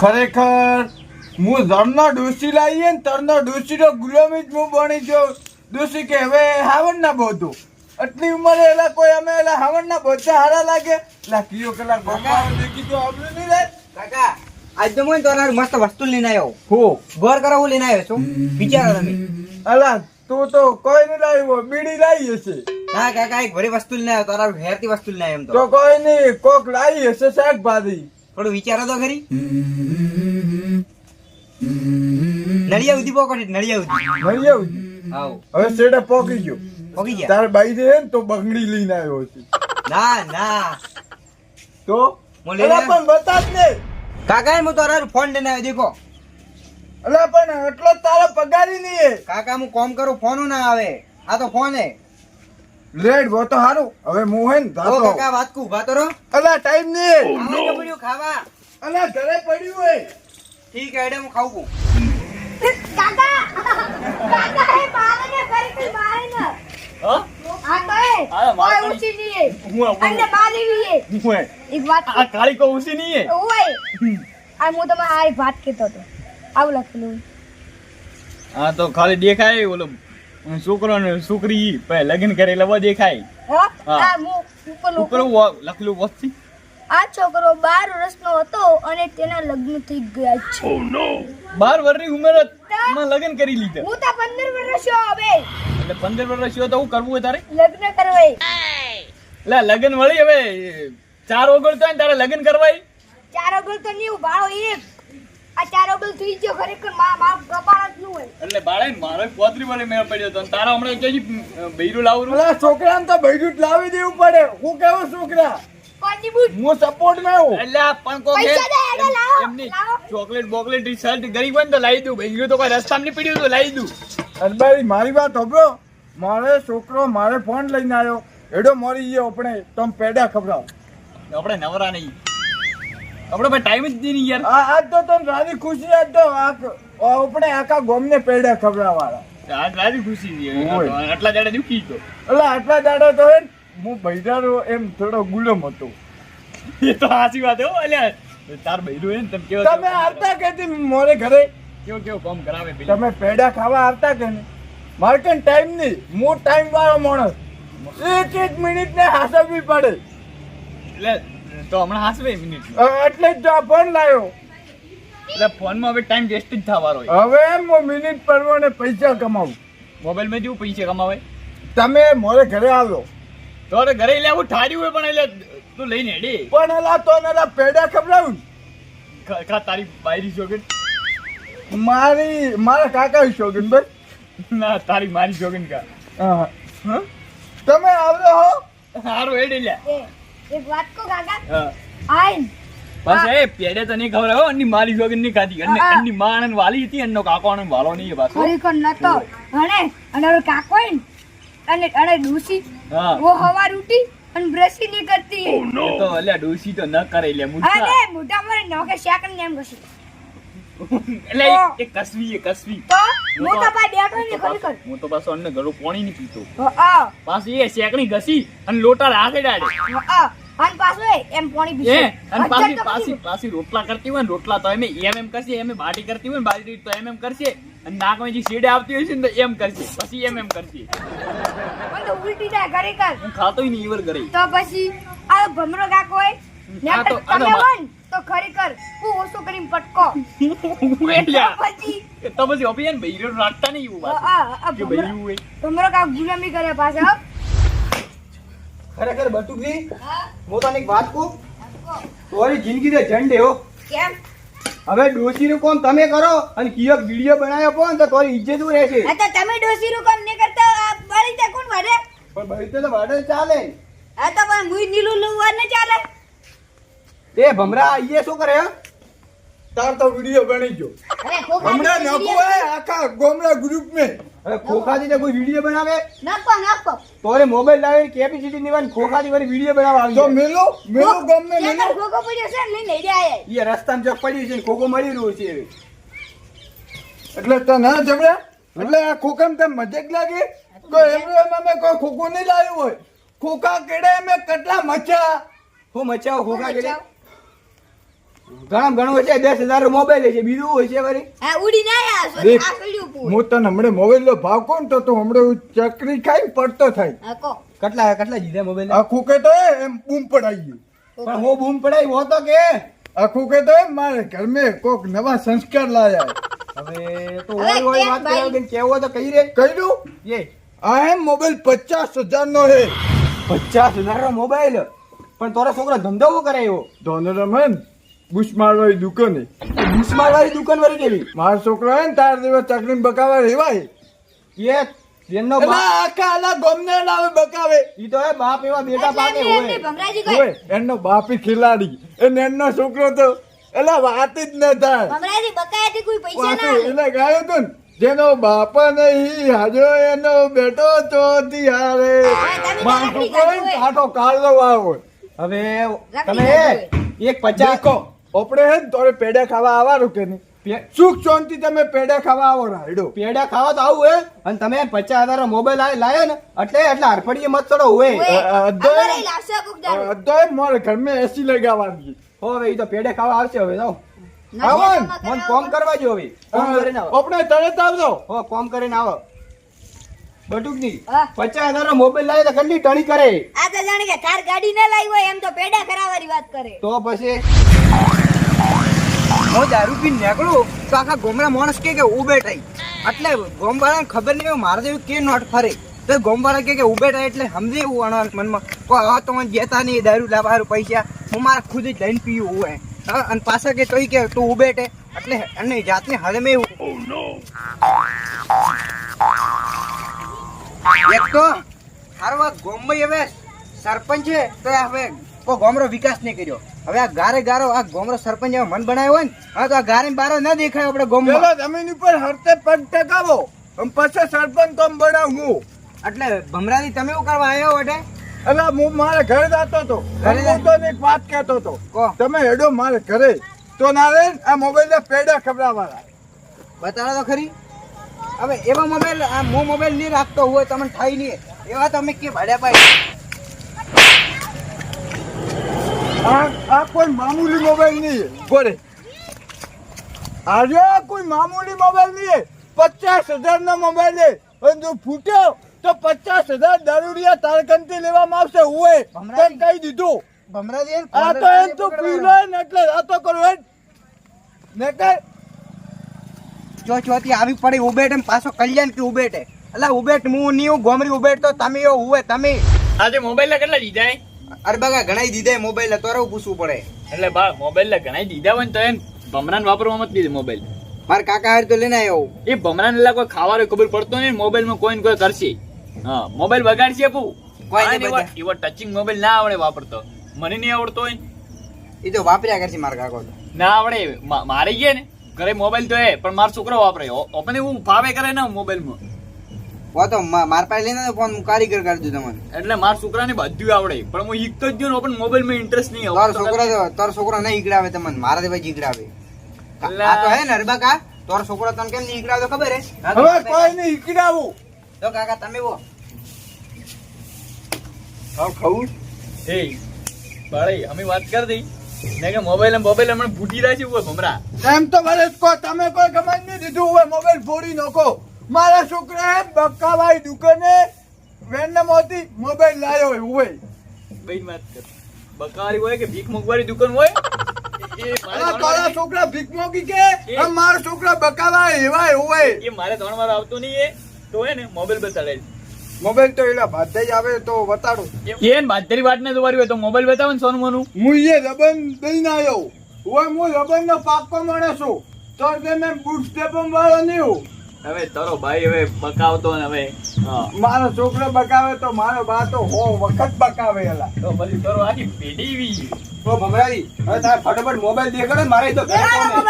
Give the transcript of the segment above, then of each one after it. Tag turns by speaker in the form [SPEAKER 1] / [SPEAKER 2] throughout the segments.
[SPEAKER 1] ખરેખર હું ધરનો ડોસી લાવીએ ને તરનો ડોસી તો ગુલામી જ હું બની ગયો. ડોસી કે હવે હાવણ ના બોધું. આટલી ઉંમરે એલા કોઈ અમે એલા હાવણ ના બોધતા હારા લાગે? લા કીયો કલાક બાપા દેખી તો આપણે નહીં રે
[SPEAKER 2] કાકા આજ તો મને તારા મસ્ત વસ્તુ લઈને આવ્યો
[SPEAKER 1] હો.
[SPEAKER 2] ગોર કરો હું લઈને આવ્યો છું. વિચારો તમે.
[SPEAKER 1] અલા તું તો કોઈ નહીં લાવ્યો બીડી લાવી હશે.
[SPEAKER 2] હા કાકા એક ભરી વસ્તુ લઈને આવ્યો તારા હેરતી વસ્તુ લઈને આવ્યો એમ
[SPEAKER 1] તો.
[SPEAKER 2] તો
[SPEAKER 1] કોઈ નહીં કોક લાવી હશે શાકભાજી.
[SPEAKER 2] થોડું વિચારો તો ખરી. નળિયા ઉધી પોકટ નળિયા ઉધી
[SPEAKER 1] નળિયા આવો. હવે શેડે પોકી ગયો.
[SPEAKER 2] પોકી ગયા?
[SPEAKER 1] તારે બાઈ દે તો બંગડી લઈને આવ્યો છે.
[SPEAKER 2] ના ના.
[SPEAKER 1] તો? અલા પણ બતા જ ને.
[SPEAKER 2] કાકા હું તારા ફોન લઈને આવ્યો દેખો.
[SPEAKER 1] અલા પણ એટલો તારા પગારી નહીં
[SPEAKER 2] કાકા હું કોમ કરું ફોન ના આવે. આ તો ફોન હે
[SPEAKER 1] લેટ બહુ તો હારું હવે હું હે ને
[SPEAKER 2] ઓ કાકા વાત કુ કરો
[SPEAKER 1] અલા ટાઈમ નહીં.
[SPEAKER 2] ખાવા પડ્યું ખાવા?
[SPEAKER 1] અલા ઘરે પડ્યું હે
[SPEAKER 2] ઠીક હે એડે હું ખાવું કુ.
[SPEAKER 3] કાકા કાકા હે મારે ને ફરીથી મારે ને
[SPEAKER 4] હા?
[SPEAKER 3] આ તો હે
[SPEAKER 4] મારે
[SPEAKER 3] ઊંચી નહીં હે
[SPEAKER 4] હું આવું.
[SPEAKER 3] અને મારી બી હે
[SPEAKER 4] હું હે.
[SPEAKER 3] એક વાત
[SPEAKER 4] આ કાળી કો ઉસી નહીં હે
[SPEAKER 3] ઓય આ હું તમે આ વાત કેતો તો આવું લખેલું.
[SPEAKER 4] હા તો ખાલી દેખાય ઓલો. છોકરો ને છોકરી પછી લગ્ન કરેલા વા દેખાય.
[SPEAKER 3] લખલું
[SPEAKER 4] હા.
[SPEAKER 3] આ ઉપર
[SPEAKER 4] ઉપર વસ્તી
[SPEAKER 3] આ છોકરો બાર વર્ષનો હતો અને તેના લગ્ન થઈ ગયા છે.
[SPEAKER 4] બાર વર્ષની ઉંમરમાં લગ્ન કરી લીધા.
[SPEAKER 3] હું તો પંદર વર્ષનો હવે.
[SPEAKER 4] એટલે પંદર વર્ષ થયો તો હું કરવું હોય તારે?
[SPEAKER 3] લગ્ન કરવાય.
[SPEAKER 4] એટલે લગ્ન વળી હવે ચાર ઓગળ તો તારે લગ્ન કરવાય?
[SPEAKER 3] ચાર ઓગળ તો નહીં બાળો એક. આ ચાર ઓગળ થઈ ગયો ખરેખર મા બાપ કપાળ જ નું હોય.
[SPEAKER 4] એટલે બાળા મારો પોતરી વાળે મેળ પડ્યો તો તારા હમણાં કઈ બૈરું લાવું
[SPEAKER 1] અલા છોકરાને તો બૈરું જ લાવી દેવું પડે. હું કેવો છોકરા? હું સપોર્ટમાં
[SPEAKER 4] એટલે પણ
[SPEAKER 3] એટલે.
[SPEAKER 4] ચોકલેટ બોકલેટ ટી-શર્ટ ગરીબ હોય ને તો લાવી દઉં. બૈરું તો કોઈ રસ્તામાં નહીં પડ્યું તો લાવી દઉં.
[SPEAKER 1] અરબારી મારી વાત હોભળો મારે છોકરો મારે ફોન લઈને આવ્યો. એડો મરી ગયો આપણે. તમે પેડા ખવડાવો.
[SPEAKER 4] આપણે નવરા નહીં. આપણે ભાઈ ટાઈમ જ નહીં યાર.
[SPEAKER 1] આ આજ તો તને રાજી ખુશી આજ તો આ- આપણે આખા ગોમને ખબરા ખવડાવવાળા
[SPEAKER 4] આજ રાજી ખુશી આટલા દાડા દુખી તો.
[SPEAKER 1] એટલે આટલા દાડા તો હે ને, હું બૈરાનો એમ થોડો ગુલમ હતો.
[SPEAKER 4] એ તો હાસી વાત હો અલ્યા. તાર બૈરું હે ને તમે કેવો
[SPEAKER 1] તમે આવતા કેતી મોરે ઘરે?
[SPEAKER 4] કેવો કેવો કામ કરાવે
[SPEAKER 1] તમે પેડા ખાવા આવતા કે નહીં? મારે કઈ ટાઈમ નહીં. હું ટાઈમ વાળો માણસ. એક એક મિનિટ ને હાસવવી પડે.
[SPEAKER 4] એટલે તો હમણાં હાસવે મિનિટ
[SPEAKER 1] એટલે જ તો આ ફોન લાવ્યો
[SPEAKER 4] એટલે ફોનમાં હવે ટાઈમ વેસ્ટ જ થવાનો
[SPEAKER 1] હવે હું મિનિટ પરવાને પૈસા કમાવું.
[SPEAKER 4] મોબાઈલમાં જેવું પૈસા કમાવે
[SPEAKER 1] તમે મોરે ઘરે આવ્યો
[SPEAKER 4] તો અરે ઘરે લેવું ઠાર્યું હોય પણ એટલે તું લઈને હેડી.
[SPEAKER 1] પણ એલા તો એના પેડા ખવડાવું
[SPEAKER 4] ખા તારી બાયરી જોગન
[SPEAKER 1] મારી મારા કાકા શોગન ભાઈ.
[SPEAKER 4] ના તારી મારી જોગન કા.
[SPEAKER 1] હા.
[SPEAKER 4] હા?
[SPEAKER 1] તમે આવ્યો હો.
[SPEAKER 4] સારું હેડી લ્યા
[SPEAKER 3] એક વાત કાકા? આઈન.
[SPEAKER 4] બસ એ પેડે તો નહીં ખબર હો અન્ની મારી જોગન નહીં ખાધી. અન્ની અન્ની માં વાલી હતી અન્નો કાકો અન વાલો નહીં
[SPEAKER 3] નતો. અને અને હવે કાકો હોય ને અને અને ડૂસી.
[SPEAKER 4] હા.
[SPEAKER 3] વો હવાર ઉઠી અને બ્રશી ની કરતી
[SPEAKER 4] તો અલ્યા ડોસી તો ન કરે લે મુદ્દા
[SPEAKER 3] અને મોટા મારે નોકે શાક ને એમ કશું
[SPEAKER 4] એટલે એ- એ કસવી એ કસવી.
[SPEAKER 3] તો? મોટા બેઠો ને ખરેખર
[SPEAKER 4] હું તો પાછો અન્ન ઘરો પાણી નહીં પીતો.
[SPEAKER 3] હા
[SPEAKER 4] પાછી એ શેકણી ઘસી અને લોટા રાખે ડાડે.
[SPEAKER 3] હા અને પાછું એમ પાણી પીશે.
[SPEAKER 4] અને પાછી પાછી પાછી રોટલા કરતી હોય ને રોટલા તો એમ એમ એમ કરશે એમ બાટી કરતી હોય ને બાજરી તો એમ એમ કરશે. અને નાકમાં જે શેડે આવતી હોય છે ને તો એમ કરશે. પછી એમ એમ કરશે.
[SPEAKER 3] ખાતો ઉલટી જાય ખરેખર
[SPEAKER 4] હું ખાતોય નહીં ઈવર કરે
[SPEAKER 3] તો પછી આ ભમરો કાકો હોય ને તમે તો ખરેખર હું ઓછો કરીને પટકો. પછી
[SPEAKER 4] તો પછી એને બૈરો રાખતા નહીં એવું.
[SPEAKER 3] આ આ
[SPEAKER 4] કે બૈરું હોય.
[SPEAKER 3] ગુલામી કરે પાછા
[SPEAKER 2] ખરેખર બટુકજી હું? તને એક વાત કહું? તમારી જિંદગી તો ઝંડે હો
[SPEAKER 3] કેમ?
[SPEAKER 2] હવે ડોશીનું કામ તમે કરો અને કિયોક વીડિયો બનાવ્યો પણ તો તારી ઇજ્જત શું રહેશે?
[SPEAKER 3] હા તો તમે ડોસીનું કામ નહીં કરતા આ બળી તે કોણ વડે
[SPEAKER 2] પણ બળી તો વાડે ચાલે.
[SPEAKER 3] આ તો પણ હું નીલું લઉં ને ચાલે.
[SPEAKER 2] એ ભમરા આઈએ શું કરે?
[SPEAKER 1] તાર તો વીડિયો બની ગયો. હમણાં નાખું હે આખા ગોમડા ગ્રુપ મેં
[SPEAKER 2] અરે ખોખાથી ને કોઈ વીડિયો બનાવે?
[SPEAKER 3] નાખો નાખો
[SPEAKER 2] તોરે મોબાઈલ લાવીને કેપેસિટી ની ખોખાથી વળી વીડિયો બનાવવા આવી
[SPEAKER 1] તો મેલો મેલો ગમ
[SPEAKER 3] મે
[SPEAKER 1] મેલો.
[SPEAKER 3] ખોખો પડ્યો છે ને લઈને જાય
[SPEAKER 2] ઈએ રસ્તામાં જો પડ્યું છે ખોખો મળી રહ્યો છે.
[SPEAKER 1] એટલે તો ના જબડા. એટલે આ ખોખામાં તને મજાક લાગે? તો એમરો એમ અમે કોઈ ખોખું નહીં લાવ્યું હોય. ખોખા કેડે અમે કેટલા મચા
[SPEAKER 2] હું મચાવ ખોખા કે
[SPEAKER 3] મચાવ.
[SPEAKER 2] ઘણા ઘણું છે દસ હજાર મોબાઈલ છે બીજું હોય છે વળી.
[SPEAKER 3] હા ઉડી ના
[SPEAKER 1] હું તને હમણે મોબાઈલ નો ભાવ કોણ તો તું હમણે ચકરી ખાઈ પડતો થાય.
[SPEAKER 2] કેટલા કેટલા જીધા મોબાઈલ
[SPEAKER 1] આખું કે તો એમ બૂમ પડાઈ ગયું.
[SPEAKER 2] પણ હું બૂમ પડાઈ હો તો કે?
[SPEAKER 1] આખું કે તો એમ મારે ઘર મેં કોક નવા સંસ્કાર લાયા.
[SPEAKER 2] હવે તો
[SPEAKER 3] હોય
[SPEAKER 2] ઓય વાત
[SPEAKER 3] ભાઈ?
[SPEAKER 2] કેવો તો કહી રે?
[SPEAKER 1] કહ્યું
[SPEAKER 2] એ.
[SPEAKER 1] આ એમ મોબાઈલ પચાસ હજાર નો હે.
[SPEAKER 2] પચાસ હજાર નો મોબાઈલ પણ તારા છોકરા ધંધો કરે એવો
[SPEAKER 1] ધોનો રમન બુશ મારવાની દુકાને.
[SPEAKER 2] બિસ્માર વાળી દુકાન વાળી કેવી?
[SPEAKER 1] મારો છોકરો હે ને તાર દિવસ ચકલી બકાવા રેવાય.
[SPEAKER 2] એ જેનો બાપ.
[SPEAKER 1] આખા આલા ગોમને લાવે બકાવે.
[SPEAKER 2] ઈ તો બાપ એવા બેટા પાકે હોય.
[SPEAKER 1] એનો બાપી ખિલાડી. છોકરો તો વાત જ ન થાય.
[SPEAKER 3] ભમરાજી બકાયાથી કોઈ પૈસા ના
[SPEAKER 1] એટલે ગાયો તો ને જેનો બાપ નહીં હાજો એનો બેટો ચોથી હારે.
[SPEAKER 3] તમે
[SPEAKER 1] મારો છોકરો
[SPEAKER 3] કાઢો
[SPEAKER 1] કાઢલો હોય.
[SPEAKER 2] હવે તમે એક પચાસ
[SPEAKER 1] આપણે હે તોરે પેડા ખાવા આવવાનું કે નહીં? સુખ શાંતિ તમે પેડા ખાવા આવો રાયડો.
[SPEAKER 2] પેડા ખાવા તો આવું હે અને તમે પચાસ હજાર મોબાઈલ લાયો ને એટલે એટલે હરફડીએ મત ચડો હોય
[SPEAKER 3] ઓય,
[SPEAKER 1] અ, અ, દો-
[SPEAKER 3] અમારે લાવશે કોક દાડો.
[SPEAKER 1] અધોય મારે ઘર એસી લગાવવાની.
[SPEAKER 2] હવે એ તો પેડે ખાવા આવશે હવે જાઓ.
[SPEAKER 3] આવન
[SPEAKER 2] મન કોમ કરવા જો હવે. કોમ કરીને આવો.
[SPEAKER 1] આપણે તરત આવજો.
[SPEAKER 2] હો કોમ કરીને આવો.
[SPEAKER 3] બટુકની
[SPEAKER 2] પચાસ હજાર મોબાઈલ લાવે તો કેટલી ટણી કરે?
[SPEAKER 3] આ તો જાણે કે તાર ગાડી ના લાવી હોય એમ તો પેડા કરાવવાની વાત કરે.
[SPEAKER 2] તો પછી હું દારૂ પી નીકળું તો આખા ગોમડા માણસ કે કે ઉભેટાઈ એટલે ગોમવાળાને ખબર નહીં મારે જેવું કે નોટ ફરે. તો ગોમવાળા કે કે ઉભેટાઈ એટલે સમજે એવું અણવાના મનમાં. કોઈ આ તો જતા નહીં દારૂ લાવવાનું પૈસા. હું મારા ખુદ જ લઈને પીવું હોય. અને પાછા કે તોય કે તું ઉભેટે એટલે અને જાતને હદમે એવું. એક તો હારો આ ગોમમાં હવે સરપંચ છે તો હવે કોઈ ગોમરો વિકાસ નહીં કર્યો. હવે આ ગારે ગારો આ ગોમરો સરપંચ એવો મન બનાવ્યો હોય ને હા તો આ ગારે બારો ન દેખાય આપણે
[SPEAKER 1] ગોમ
[SPEAKER 2] ચલો
[SPEAKER 1] જમીન ઉપર હરતે પગ ટકાવો અને પછી સરપંચ તો બનાવું.
[SPEAKER 2] એટલે ભમરાજી તમે એવું કરવા આવ્યો વટે
[SPEAKER 1] એટલે હું મારે ઘરે જતો હતો
[SPEAKER 2] ઘરે
[SPEAKER 1] હું તો એક વાત કહેતો હતો. તમે હેડો મારે ઘરે. તો ના રે આ મોબાઈલ ના પેડા ખબરાવાળા
[SPEAKER 2] બતાડો તો ખરી. હવે એવા મોબાઈલ આ હું મોબાઈલ નહીં રાખતો હોય તમને થાય નહીં. એવા તમે કે ભાડ્યા પાય
[SPEAKER 1] આ આ કોઈ મામૂલી મોબાઈલ નહીં. બોલે. આજે આ કોઈ મામૂલી મોબાઈલ નહીં. પચાસ હજાર નો મોબાઈલ અને જો ફૂટ્યો તો પચાસ હજાર દારૂડિયા તારકંતી લેવામાં આવશે. હોય. કહી દીધું.
[SPEAKER 2] ભમરાજી
[SPEAKER 1] આ તો એમ તો પીલો ને એટલે આ તો કરો એમ. ને કઈ
[SPEAKER 2] જો ચોથી આવી પડી ઉબેટ એમ પાછો કલ્યાણ કે ઉબેટે એટલે ઉબેટ હું નહીં ગોમરી ઉબેટ તો તમે એવો તમે.
[SPEAKER 4] આજે મોબાઈલ કેટલા હે?
[SPEAKER 2] અરે બગા ઘણા દીધા મોબાઈલ અત્યારે રહું પૂછવું પડે.
[SPEAKER 4] એટલે બા મોબાઈલ ના ઘણા દીધા હોય ને તો એમ ભમરાન વાપરવા મત દીધે મોબાઈલ
[SPEAKER 2] મારા કાકા હાર તો લઈને આવ્યો
[SPEAKER 4] એ ભમરાન એટલે કોઈ ખાવાનું ખબર પડતો નહીં મોબાઈલમાં કોઈ કોઈ કરશે. હા મોબાઈલ બગાડશે પુ
[SPEAKER 2] કોઈ
[SPEAKER 4] એવો ટચિંગ મોબાઈલ ના આવડે વાપરતો. મને નહીં આવડતો હોય
[SPEAKER 2] એ તો વાપર્યા કરશે મારા કાકો
[SPEAKER 4] ના આવડે મારે ગયા ને ઘરે મોબાઈલ તો એ પણ મારો છોકરો વાપરે. ઓપને હું ફાવે કરે ને મોબાઈલમાં
[SPEAKER 2] વો તો માર પાસે લઈને ફોન કારીગર કરી દીધો મને
[SPEAKER 4] એટલે મારા છોકરાને બધું આવડે. પણ હું શીખતો જ ગયો પણ મોબાઈલમાં ઇન્ટરેસ્ટ નહીં
[SPEAKER 2] તારો છોકરો તારો છોકરો નહીં ઈકડાવે તમને મારા દેવા ઈકડાવે આ તો હે ને અરબા કા તારો છોકરો તને કેમ નહીં ઈકડાવે ખબર હે?
[SPEAKER 1] હવે કોઈ નહીં ઈકડાવું
[SPEAKER 2] તો કાકા તમે વો.
[SPEAKER 1] હા ખાવું?
[SPEAKER 4] એ ભાઈ અમે વાત કરી દઈ. ને કે મોબાઈલ મોબાઈલ હમણાં ફૂટી રહ્યા છે ભમરા.
[SPEAKER 1] એમ તો ભલે તમે કોઈ કમાઈ નહીં દીધું હોય મોબાઈલ ફોડી નાખો. મારા છોકરાએ બક્કાભાઈ દુકાને વેન્ડમોથી મોબાઈલ લાવ્યો હોય હોય.
[SPEAKER 4] બેન વાત કર. બકારી હોય કે ભીખ મોગવારી દુકાન હોય? મારે
[SPEAKER 1] છોકરા ભીખ મોગી કે? મારા છોકરા બકાવા એવા હોય
[SPEAKER 4] એ મારે ત્રણ વાર આવતું નહીં એ. તો હે ને મોબાઈલ બતાડે.
[SPEAKER 1] મોબાઈલ તો એલા ભાઈ આવે તો બતાડું
[SPEAKER 4] એ બાતરી વાત ને તમારી હોય તો મોબાઈલ બતાવો ને સોનું મનું
[SPEAKER 1] હું એ રબન દઈને આવ્યો હોય હું રબન નો પાકો માણસ છું. તો તમે બુટ સ્ટેપમ વાળો નહીં હું.
[SPEAKER 4] હવે તારો ભાઈ હવે બકાવતો ને હવે
[SPEAKER 1] મારો છોકરો બકાવે તો મારો બા તો હો વખત બકાવે એલા.
[SPEAKER 4] તો પછી તારો આખી પેઢી વી.
[SPEAKER 2] ઓ ભમરાજી હવે તારે ફટાફટ મોબાઈલ દેખાડો ને મારે તો.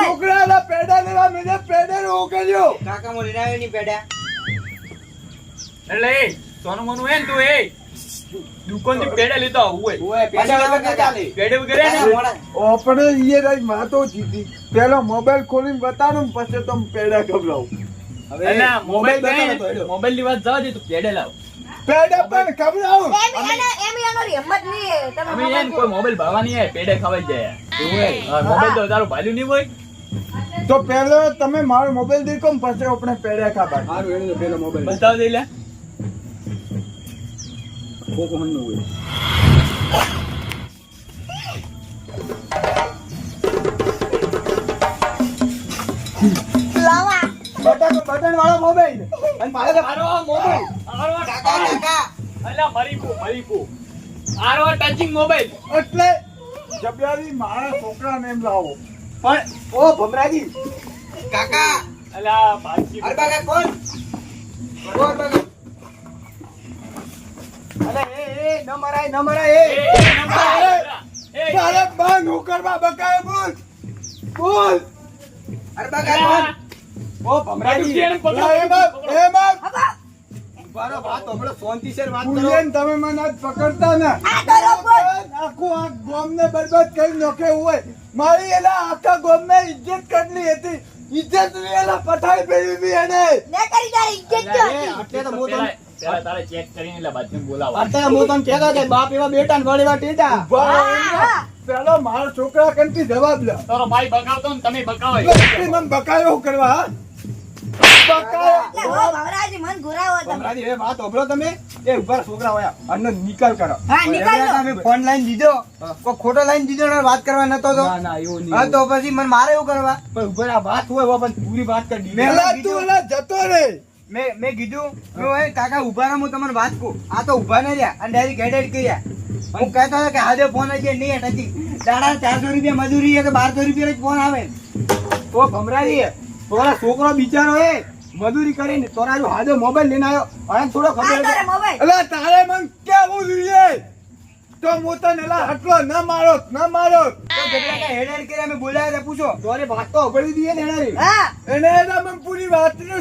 [SPEAKER 1] છોકરા એલા પેડા લેવા મેં પેડે રોકેજો
[SPEAKER 2] કાકા મો લઈને ની પેડા
[SPEAKER 4] એટલે એ સોનું મનું હે તું એ દુકાનથી પેડા લેતો આવું હોય
[SPEAKER 2] પેડા વગર ના
[SPEAKER 4] ને.
[SPEAKER 1] આપણે એ રહી વાતો જીતી. પેલો મોબાઈલ ખોલીને બતાડું ને પછી તમે પેડા ખવડાવું
[SPEAKER 2] હવે
[SPEAKER 4] મોબાઈલ. મોબાઈલની વાત જવા દે તું પેડે લાવ.
[SPEAKER 1] પેડા પણ ખવડાવું
[SPEAKER 3] એમ એને એમ એનો હિંમત નહીં તમે
[SPEAKER 4] અમે એને કોઈ મોબાઈલ ભાવવાની હે પેડે ખવાઈ જાય. મોબાઈલ તો તારું ભાલ્યું નહીં હોય.
[SPEAKER 1] તો પહેલો તમે મારો મોબાઈલ દઈ ને પછી આપણે પેડે ખાવા
[SPEAKER 2] મારું એને પેલો મોબાઈલ
[SPEAKER 4] બતાવ દે લે.
[SPEAKER 2] કોકો હણનો હોય. બટન બટન વાળો મોબાઈલ અને મારે તો
[SPEAKER 4] આરો મોબાઈલ મારો
[SPEAKER 2] કાકા કાકા
[SPEAKER 4] અલા મરી પો મરી આરો ટચિંગ મોબાઈલ
[SPEAKER 1] એટલે જબિયારી મારા છોકરાને એમ લાવો.
[SPEAKER 2] પણ ઓ ભમરાજી. કાકા.
[SPEAKER 4] અલા બાકી
[SPEAKER 2] અરે બાકા કોણ? કોણ બાકા અરે એ એ ન મરાય ન મરાય
[SPEAKER 4] એ, નંબર આયો, એ,
[SPEAKER 1] તારે બા નોકરમાં બકાય બોલ. બોલ.
[SPEAKER 2] અરે કાકા કોણ? ઓ ભમરાજી.
[SPEAKER 1] એ બાપ એ બાપ.
[SPEAKER 3] હબા
[SPEAKER 2] ઉભારો વાત હમણો શાંતિસર વાત કરો.
[SPEAKER 1] ભૂલીને તમે મને આજ પકડતા ને.
[SPEAKER 3] આ બરોબર.
[SPEAKER 1] આખું આ ગામને બરબાદ કરી નાખે હોય. મારી એલા આખા ગામને ઇજ્જત કેટલી હતી? ઇજ્જત એલા પઠાઈ પેલી એને.
[SPEAKER 3] મેં કરી તારી ઇજ્જત જો
[SPEAKER 2] એટલે તો હું
[SPEAKER 4] પેલા- પેલા તારે ચેક કરીને એટલે બાજુ બોલાવો.
[SPEAKER 2] અત્યારે હું તને કહેતો કે બાપ એવા બેટા ને ટેટા.
[SPEAKER 1] પેલો મારો છોકરા કંથી જવાબ લે.
[SPEAKER 4] તારો ભાઈ બગાવતો ને તમે બગાવો.
[SPEAKER 1] મને બકાયો કરવા
[SPEAKER 2] ખોટો લાઈન દીધો ને વાત કરવા નતો તો?
[SPEAKER 1] ના ના એવું
[SPEAKER 2] હા તો પછી મને મારે એવું કરવા? પણ ઊભા આ વાત હોય પણ પૂરી વાત કરી મેં કીધું-
[SPEAKER 1] જતો રે.
[SPEAKER 2] મેં મેં કીધું મેં કાકા ઊભા રહો હું તમને વાત કહું આ તો ઊભા ના રહ્યા. અને ડાયરેક્ટ હેડેડ કર્યા. હું કહેતો હતો કે આજે ફોન હજી નહીં હતી દાડા ચારસો રૂપિયા મજૂરી તો બારસો રૂપિયા જ ફોન આવે? તો ભમરાજી છોકરો બિચારો હે મજૂરી કરીને તોરા જો હાજે મોબાઈલ લઈને આવ્યો હવે થોડો ખબર
[SPEAKER 1] એલા તારે મને કેવું જોઈએ? તો હું તને એલા હટલો ન મારો ન મારો.
[SPEAKER 2] હેડેડ કરી મેં બોલાયા પૂછો. તોરે વાત તો અભળી દઈએ ને હેડારી.
[SPEAKER 3] હા.
[SPEAKER 1] એને એલા મને પૂરી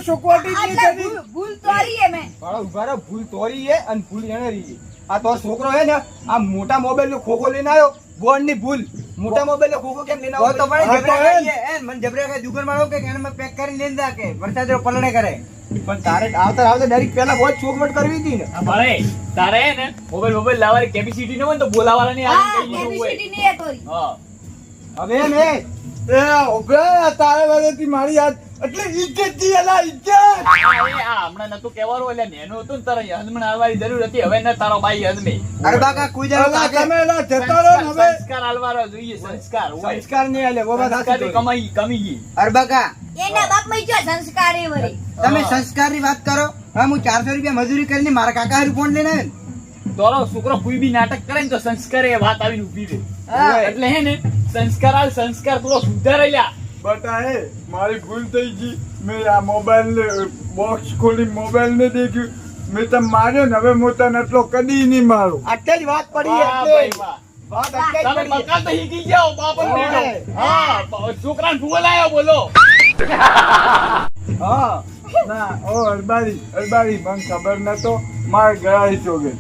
[SPEAKER 1] સુકવાટી
[SPEAKER 3] આટલે
[SPEAKER 1] નહીં
[SPEAKER 3] ભૂલ તોરી મેં.
[SPEAKER 2] ઊભા રહો ભૂલ તોરી છે અને ભૂલ એને રહી આ તો છોકરો હે ને આ મોટા મોબાઈલ નો ખોખો લઈને આવ્યો બોર્ડની ભૂલ. મોટા મોબાઈલ નો ખોખો કેમ લઈને આવ્યો તો
[SPEAKER 1] તો
[SPEAKER 2] જબરા એ મને જબરા કે દુકાન વાળો કે એને મેં પેક કરીને લઈને જા કે વરસાદ રો પલણે કરે. પણ તારે આવતા આવતા ડાયરેક્ટ પેલા બહુ જ ચોખવટ કરવી હતી ને.
[SPEAKER 4] અમારે તારે હે ને મોબાઈલ મોબાઈલ લાવવાની કેપેસિટી ન હોય ને તો બોલાવાળાની ની હોય.
[SPEAKER 3] કેપેસિટી હે તોરી
[SPEAKER 4] હા.
[SPEAKER 2] હવે ને
[SPEAKER 1] એ. ઓગે તારે વગરથી મારી યાદ એટલે ઇજ્જત જી અલા ઇજ્જત
[SPEAKER 4] આ આ હમણાં નતું કહેવાનું એટલે નેનું હતું ને તારે હજમણ હાલવાની જરૂર હતી. હવે ન તારો ભાઈ હસમે
[SPEAKER 2] અરે બાકા કોઈ જાવ
[SPEAKER 1] તમે એલા જતા રહો હવે.
[SPEAKER 4] સંસ્કાર આલવાનો જોઈએ સંસ્કાર હોય.
[SPEAKER 2] સંસ્કાર નહીં વો વાત સાચી
[SPEAKER 4] કમાઈ કમી ગઈ.
[SPEAKER 2] અરે બાકા
[SPEAKER 3] એના બાપમાં જો સંસ્કાર એ વળી.
[SPEAKER 2] તમે સંસ્કારની વાત કરો. હા હું ચારસો રૂપિયા મજૂરી કરીને મારા કાકા હારું ફોન લઈને આવ્યો ને.
[SPEAKER 4] તારો છોકરો કોઈ બી નાટક કરે ને તો સંસ્કાર એ વાત આવીને ઊભી રહે. એટલે હે ને સંસ્કાર આલ સંસ્કાર પૂરો સુધારેલા
[SPEAKER 1] બટા હે મારી ભૂલ થઈ ગઈ. મેં આ મોબાઈલ ને બોક્સ ખોલી મોબાઈલ ને દેખ્યું. મેં તમે માર્યો ને હવે હું તને એટલો કદી નહીં મારું.
[SPEAKER 2] આટલી જ વાત પડી.
[SPEAKER 4] હા બોલાયો બોલો.
[SPEAKER 2] હા
[SPEAKER 1] ના ઓ અરબારી અરબારી મને ખબર નતો મારે ગળાઈ ચોગે.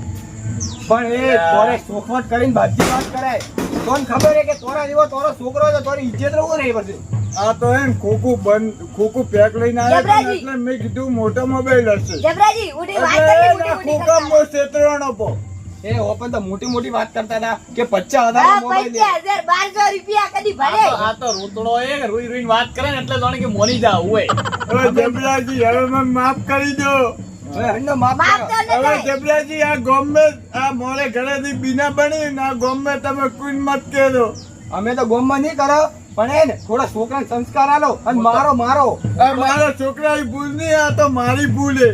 [SPEAKER 2] પણ એ ચોખવટ કરીને બાજી વાત કરાય તોને ખબર હે કે તોરા જેવો તોરો છોકરો છે તોરી ઇજ્જત રહું નહીં પછી?
[SPEAKER 1] આ તો એમ ખોખું બંધ ખોખું પેક લઈને આવ્યા હતા ને
[SPEAKER 3] જબરાજી.
[SPEAKER 1] એટલે મેં કીધું મોટો મોબાઈલ હશે.
[SPEAKER 3] જબરાજી ઉડી વાત કરી
[SPEAKER 1] એના
[SPEAKER 3] ઉડી ઉડી
[SPEAKER 1] ખોખામાં
[SPEAKER 3] કરતા.
[SPEAKER 1] બહુ છેતરાણો પો.
[SPEAKER 2] એ ઓપન તો મોટી મોટી વાત કરતા હતા કે પચાસ
[SPEAKER 3] હા
[SPEAKER 2] હજાર મોબાઈલ
[SPEAKER 3] પંચાસ હજાર બારસો રૂપિયા કદી ભરે.
[SPEAKER 4] આ તો- રોતડો એ રોઈ રોઈને વાત કરે ને એટલે જાણે કે મોની જાવ હોય
[SPEAKER 1] હવે જબરાજી હવે મને માફ કરી દો.
[SPEAKER 3] તો
[SPEAKER 1] ગોમે
[SPEAKER 2] અમે તો ગોમમાં નહીં કરો પણ એ ને થોડા છોકરા સંસ્કાર આલો અને મારો મારો.
[SPEAKER 1] મારા છોકરા ભૂલ નહીં આ તો મારી ભૂલ હે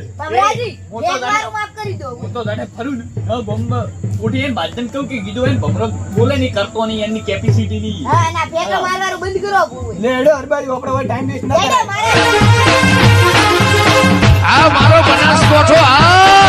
[SPEAKER 4] હું તો જાણે-
[SPEAKER 3] વાર માફ કરી દઉં
[SPEAKER 4] હું તો જાણે ફરું ને. બોમ્બ ઉઠી એને બાજન કહું કે કીધું એને બોલે નહીં કરતો નહીં એની કેપેસિટી નહીં.
[SPEAKER 3] હા એના ફેંકા મારવાનું બંધ કરો ભૂલ.
[SPEAKER 2] હરબારી આપણે ટાઈમ વેસ્ટ ના આ
[SPEAKER 3] મારો
[SPEAKER 5] બનાસકોઠો આ